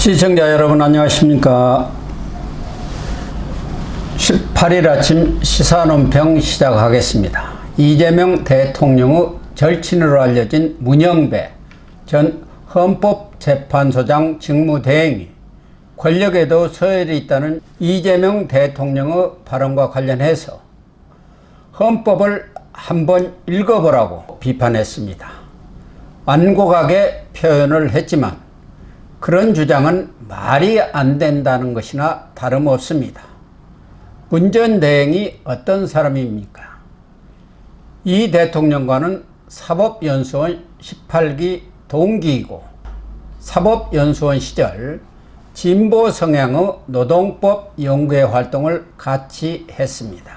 시청자 여러분 안녕하십니까 18일 아침 시사논평 시작하겠습니다 이재명 대통령의 절친으로 알려진 문영배 전 헌법재판소장 직무대행이 권력에도 서열이 있다는 이재명 대통령의 발언과 관련해서 헌법을 한번 읽어보라고 비판했습니다. 완곡하게 표현을 했지만 그런 주장은 말이 안 된다는 것이나 다름없습니다. 문전 대행이 어떤 사람입니까? 이 대통령과는 사법연수원 18기 동기이고 사법연수원 시절 진보 성향의 노동법 연구회 활동을 같이 했습니다.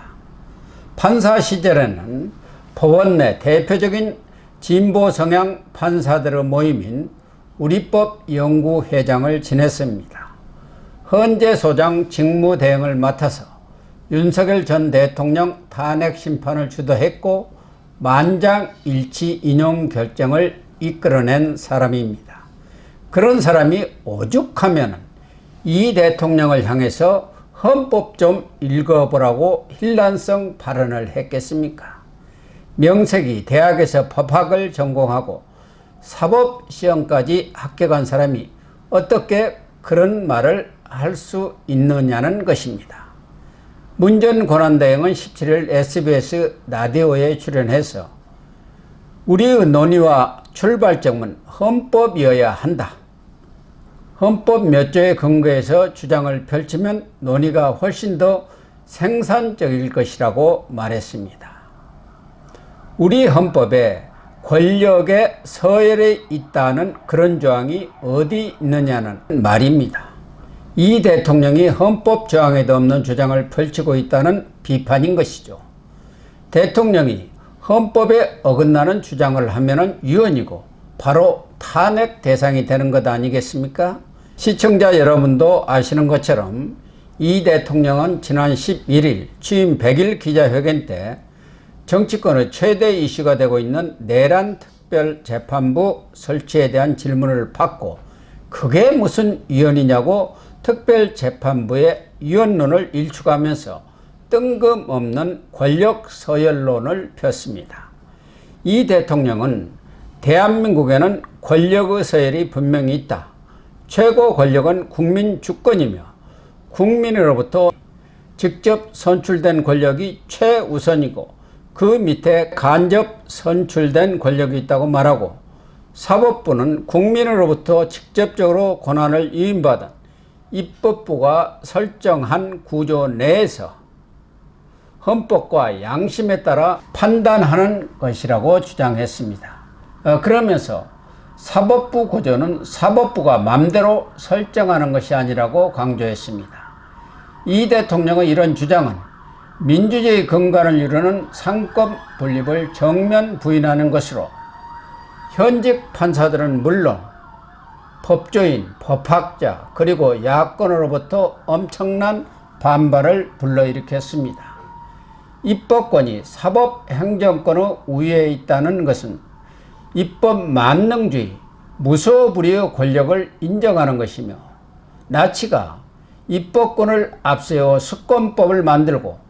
판사 시절에는 법원 내 대표적인 진보 성향 판사들의 모임인 우리법 연구회장을 지냈습니다. 헌재 소장 직무 대행을 맡아서 윤석열 전 대통령 탄핵 심판을 주도했고 만장일치 인용 결정을 이끌어낸 사람입니다. 그런 사람이 오죽하면 이 대통령을 향해서 헌법 좀 읽어보라고 힐난성 발언을 했겠습니까? 명색이 대학에서 법학을 전공하고 사법 시험까지 합격한 사람이 어떻게 그런 말을 할 수 있느냐는 것입니다. 문전 권한대행은 17일 SBS 라디오에 출연해서 우리의 논의와 출발점은 헌법이어야 한다. 헌법 몇 조에 근거해서 주장을 펼치면 논의가 훨씬 더 생산적일 것이라고 말했습니다. 우리 헌법에 권력의 서열에 있다는 그런 조항이 어디 있느냐는 말입니다. 이 대통령이 헌법 조항에도 없는 주장을 펼치고 있다는 비판인 것이죠. 대통령이 헌법에 어긋나는 주장을 하면 유언이고 바로 탄핵 대상이 되는 것 아니겠습니까? 시청자 여러분도 아시는 것처럼 이 대통령은 지난 11일 취임 100일 기자회견 때 정치권의 최대 이슈가 되고 있는 내란 특별 재판부 설치에 대한 질문을 받고 그게 무슨 위헌이냐고 특별 재판부의 위헌론을 일축하면서 뜬금없는 권력 서열론을 폈습니다. 이 대통령은 대한민국에는 권력의 서열이 분명히 있다. 최고 권력은 국민 주권이며 국민으로부터 직접 선출된 권력이 최우선이고 그 밑에 간접 선출된 권력이 있다고 말하고 사법부는 국민으로부터 직접적으로 권한을 위임받은 입법부가 설정한 구조 내에서 헌법과 양심에 따라 판단하는 것이라고 주장했습니다. 어, 그러면서 사법부 구조는 사법부가 맘대로 설정하는 것이 아니라고 강조했습니다. 이 대통령의 이런 주장은 민주주의 근간을 이루는 상권 분립을 정면 부인하는 것으로 현직 판사들은 물론 법조인, 법학자, 그리고 야권으로부터 엄청난 반발을 불러일으켰습니다. 입법권이 사법 행정권의 우위에 있다는 것은 입법 만능주의, 무소불위의 권력을 인정하는 것이며 나치가 입법권을 앞세워 수권법을 만들고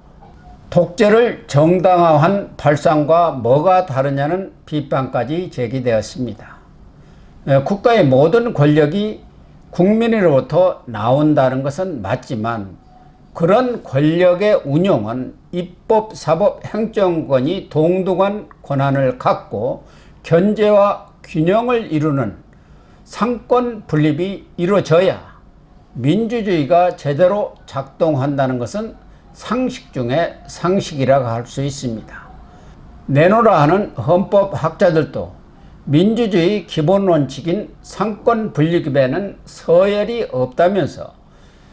독재를 정당화한 발상과 뭐가 다르냐는 비판까지 제기되었습니다. 국가의 모든 권력이 국민으로부터 나온다는 것은 맞지만 그런 권력의 운용은 입법, 사법, 행정권이 동등한 권한을 갖고 견제와 균형을 이루는 상권 분립이 이루어져야 민주주의가 제대로 작동한다는 것은 상식 중에 상식이라고 할 수 있습니다. 내노라 하는 헌법학자들도 민주주의 기본 원칙인 상권 분립에는 서열이 없다면서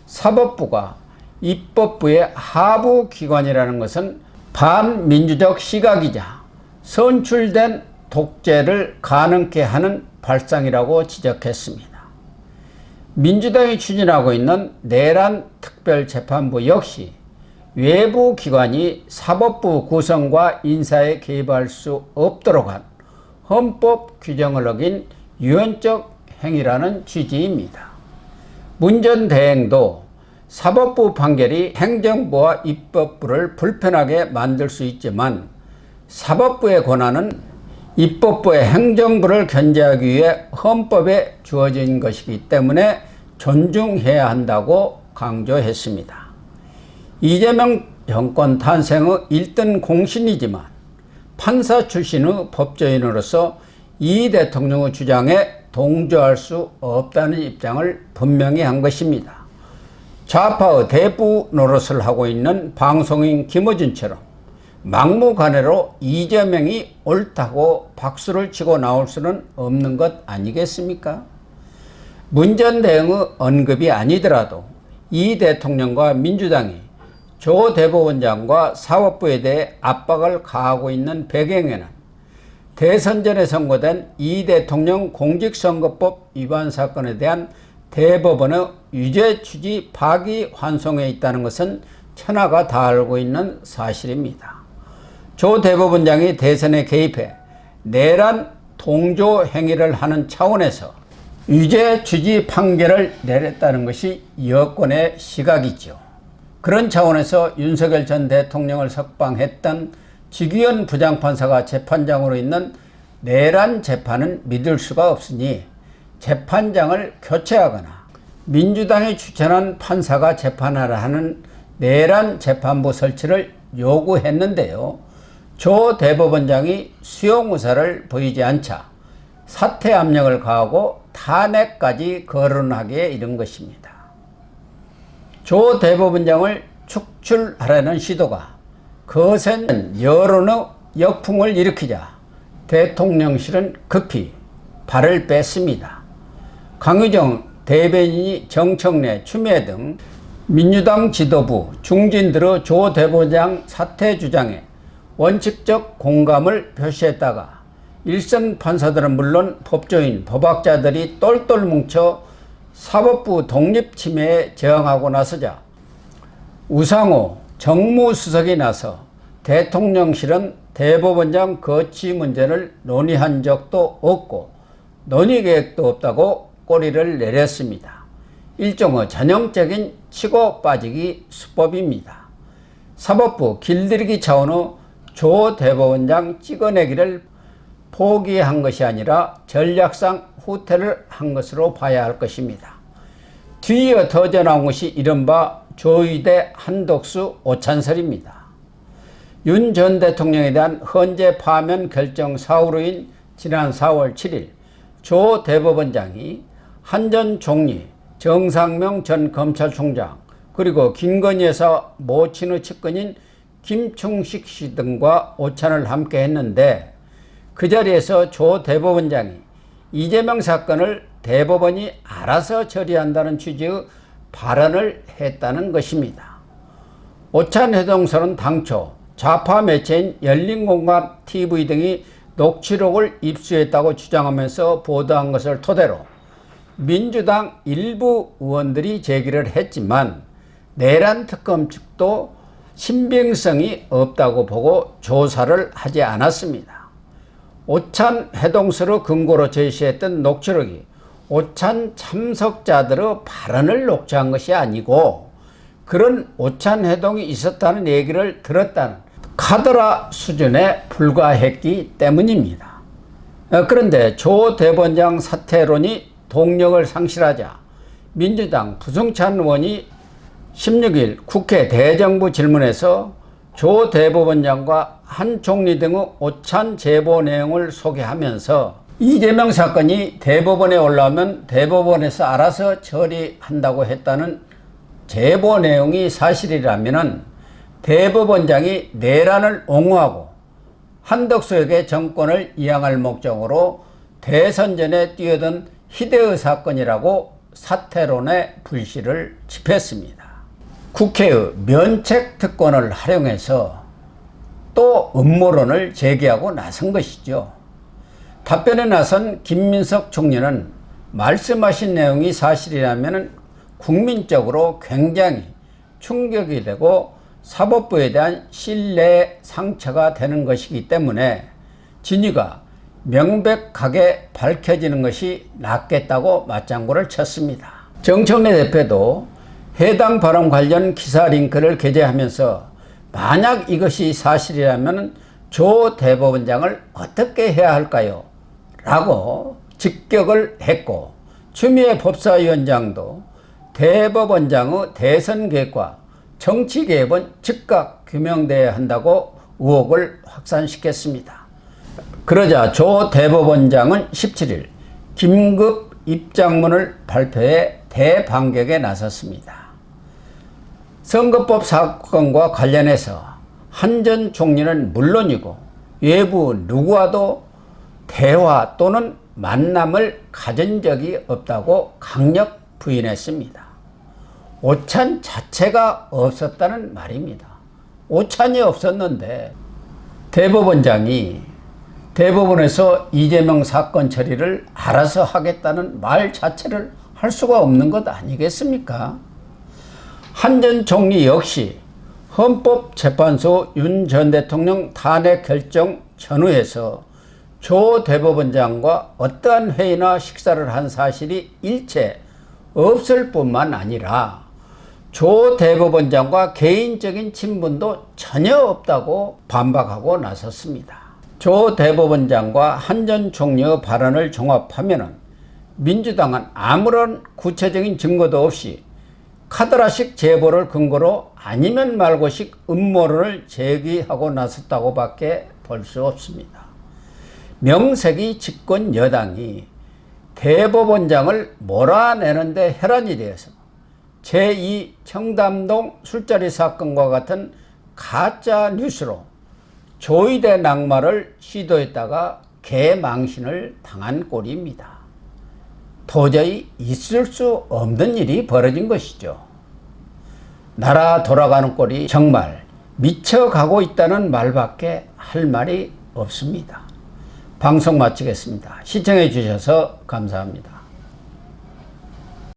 사법부가 입법부의 하부 기관이라는 것은 반민주적 시각이자 선출된 독재를 가능케 하는 발상이라고 지적했습니다. 민주당이 추진하고 있는 내란 특별재판부 역시 외부 기관이 사법부 구성과 인사에 개입할 수 없도록 한 헌법 규정을 어긴 유언적 행위라는 취지입니다. 문전 대행도 사법부 판결이 행정부와 입법부를 불편하게 만들 수 있지만 사법부의 권한은 입법부의 행정부를 견제하기 위해 헌법에 주어진 것이기 때문에 존중해야 한다고 강조했습니다. 이재명 정권 탄생의 1등 공신이지만 판사 출신의 법조인으로서 이 대통령의 주장에 동조할 수 없다는 입장을 분명히 한 것입니다. 좌파의 대부 노릇을 하고 있는 방송인 김어준처럼 막무가내로 이재명이 옳다고 박수를 치고 나올 수는 없는 것 아니겠습니까? 문전 대응의 언급이 아니더라도 이 대통령과 민주당이 조 대법원장과 사법부에 대해 압박을 가하고 있는 배경에는 대선 전에 선고된 이 대통령 공직선거법 위반 사건에 대한 대법원의 유죄 취지 파기 환송에 있다는 것은 천하가 다 알고 있는 사실입니다. 조 대법원장이 대선에 개입해 내란 동조 행위를 하는 차원에서 유죄 취지 판결을 내렸다는 것이 여권의 시각이죠. 그런 차원에서 윤석열 전 대통령을 석방했던 지기현 부장판사가 재판장으로 있는 내란 재판은 믿을 수가 없으니 재판장을 교체하거나 민주당이 추천한 판사가 재판하라 하는 내란 재판부 설치를 요구했는데요. 조 대법원장이 수용 의사를 보이지 않자 사퇴 압력을 가하고 탄핵까지 거론하기에 이른 것입니다. 조 대법원장을 축출하려는 시도가 거센 여론의 역풍을 일으키자 대통령실은 급히 발을 뺐습니다. 강유정 대변인이 정청래, 추미애 등 민주당 지도부, 중진들의 조 대법원장 사퇴 주장에 원칙적 공감을 표시했다가 일선 판사들은 물론 법조인, 법학자들이 똘똘 뭉쳐 사법부 독립 침해에 저항하고 나서자 우상호 정무수석이 나서 대통령실은 대법원장 거치 문제를 논의한 적도 없고 논의 계획도 없다고 꼬리를 내렸습니다. 일종의 전형적인 치고 빠지기 수법입니다. 사법부 길들이기 차원의 조 대법원장 찍어내기를 포기한 것이 아니라 전략상 후퇴를 한 것으로 봐야 할 것입니다. 뒤이어 터져 나온 것이 이른바 조의대 한독수 오찬설입니다. 윤 전 대통령에 대한 헌재 파면 결정 사후로인 지난 4월 7일 조 대법원장이 한 전 총리, 정상명 전 검찰총장, 그리고 김건희 여사 모친의 측근인 김충식 씨 등과 오찬을 함께 했는데 그 자리에서 조 대법원장이 이재명 사건을 대법원이 알아서 처리한다는 취지의 발언을 했다는 것입니다. 오찬 회동설은 당초 좌파 매체인 열린공감 TV 등이 녹취록을 입수했다고 주장하면서 보도한 것을 토대로 민주당 일부 의원들이 제기를 했지만 내란 특검 측도 신빙성이 없다고 보고 조사를 하지 않았습니다. 오찬 해동서를 근거로 제시했던 녹취록이 오찬 참석자들의 발언을 녹취한 것이 아니고 그런 오찬 해동이 있었다는 얘기를 들었다는 카더라 수준에 불과했기 때문입니다. 어, 그런데 조 대법원장 사퇴론이 동력을 상실하자 민주당 부승찬 의원이 16일 국회 대정부 질문에서 조 대법원장과 한 총리 등의 오찬 제보 내용을 소개하면서 이재명 사건이 대법원에 올라오면 대법원에서 알아서 처리한다고 했다는 제보 내용이 사실이라면 대법원장이 내란을 옹호하고 한덕수에게 정권을 이양할 목적으로 대선 전에 뛰어든 희대의 사건이라고 사퇴론의 불씨를 집했습니다. 국회의 면책 특권을 활용해서 또 음모론을 제기하고 나선 것이죠. 답변에 나선 김민석 총리는 말씀하신 내용이 사실이라면 국민적으로 굉장히 충격이 되고 사법부에 대한 신뢰 상처가 되는 것이기 때문에 진위가 명백하게 밝혀지는 것이 낫겠다고 맞장구를 쳤습니다. 정청래 대표도 해당 발언 관련 기사 링크를 게재하면서 만약 이것이 사실이라면 조 대법원장을 어떻게 해야 할까요? 라고 직격을 했고 추미애 법사위원장도 대법원장의 대선 계획과 정치 개입은 즉각 규명돼야 한다고 의혹을 확산시켰습니다. 그러자 조 대법원장은 17일 긴급 입장문을 발표해 대반격에 나섰습니다. 선거법 사건과 관련해서 한전 총리는 물론이고 외부 누구와도 대화 또는 만남을 가진 적이 없다고 강력 부인했습니다. 오찬 자체가 없었다는 말입니다. 오찬이 없었는데 대법원장이 대법원에서 이재명 사건 처리를 알아서 하겠다는 말 자체를 할 수가 없는 것 아니겠습니까? 한전 총리 역시 헌법재판소 윤 전 대통령 탄핵 결정 전후에서 조 대법원장과 어떠한 회의나 식사를 한 사실이 일체 없을 뿐만 아니라 조 대법원장과 개인적인 친분도 전혀 없다고 반박하고 나섰습니다. 조 대법원장과 한전 총리의 발언을 종합하면 민주당은 아무런 구체적인 증거도 없이 카드라식 제보를 근거로 아니면 말고식 음모론을 제기하고 나섰다고 밖에 볼 수 없습니다. 명색이 집권 여당이 대법원장을 몰아내는데 혈안이 되어서 제2 청담동 술자리 사건과 같은 가짜 뉴스로 조이대 낙마를 시도했다가 개망신을 당한 꼴입니다. 도저히 있을 수 없는 일이 벌어진 것이죠. 나라 돌아가는 꼴이 정말 미쳐가고 있다는 말밖에 할 말이 없습니다. 방송 마치겠습니다. 시청해 주셔서 감사합니다.